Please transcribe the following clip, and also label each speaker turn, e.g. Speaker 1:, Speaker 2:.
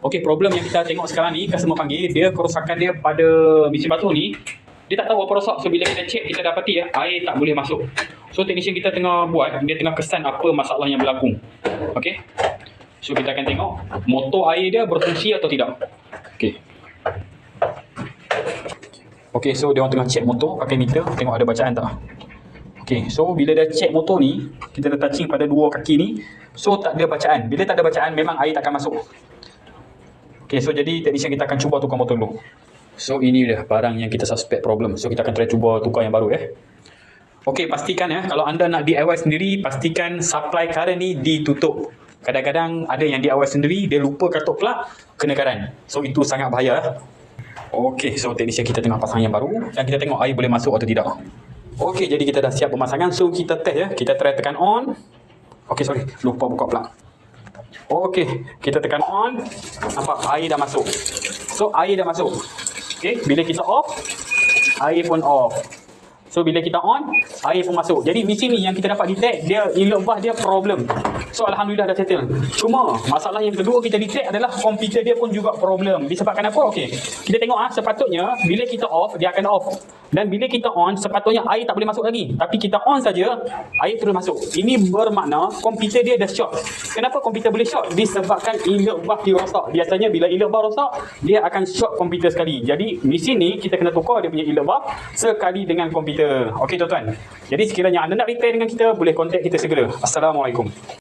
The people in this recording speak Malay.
Speaker 1: Okey, problem yang kita tengok sekarang ni, customer panggil, dia kerosakan dia pada mesin basuh ni, dia tak tahu apa rosak. So, bila kita check, kita dapati ya, air tak boleh masuk. So, technician kita tengah buat, dia tengah kesan apa masalah yang berlaku. Okey. So, kita akan tengok motor air dia berfungsi atau tidak. Okey. Okey, so dia orang tengah check motor pakai meter, tengok ada bacaan tak. Okey, so bila dah check motor ni, kita dah touching pada dua kaki ni, so tak ada bacaan. Bila tak ada bacaan, memang air takkan masuk. Okey, so jadi technician kita akan cuba tukar motor dulu. So ini dia barang yang kita suspect problem. So kita akan try cuba tukar yang baru eh. Okey, pastikan ya kalau anda nak DIY sendiri, pastikan supply current ni ditutup. Kadang-kadang ada yang DIY sendiri, dia lupa katuk plug, kena current. So itu sangat bahaya. eh. Okey, so technician kita tengah pasang yang baru dan kita tengok air boleh masuk atau tidak. Okey, jadi kita dah siap pemasangan. So kita test ya. Kita try tekan on. Okey, sorry. Lupa buka plug. Okey, kita tekan on. Nampak air dah masuk. So air dah masuk. Okey, bila kita off, air pun off. So bila kita on, air pun masuk. Jadi mesin ni yang kita dapat detect, dia ilobah dia problem. So alhamdulillah dah settle. Cuma masalah yang kedua kita detect adalah komputer dia pun juga problem. Disebabkan apa? Okey. Kita tengok ah sepatutnya bila kita off, dia akan off. Dan bila kita on, sepatutnya air tak boleh masuk lagi. Tapi kita on saja, air terus masuk. Ini bermakna komputer dia dah short. Kenapa komputer boleh short? Disebabkan inlet valve dia rosak. Biasanya bila inlet valve rosak, dia akan short komputer sekali. Jadi mesin ni kita kena tukar dia punya inlet valve sekali dengan komputer. Okey tuan-tuan. Jadi sekiranya anda nak repair dengan kita, boleh contact kita segera. Assalamualaikum.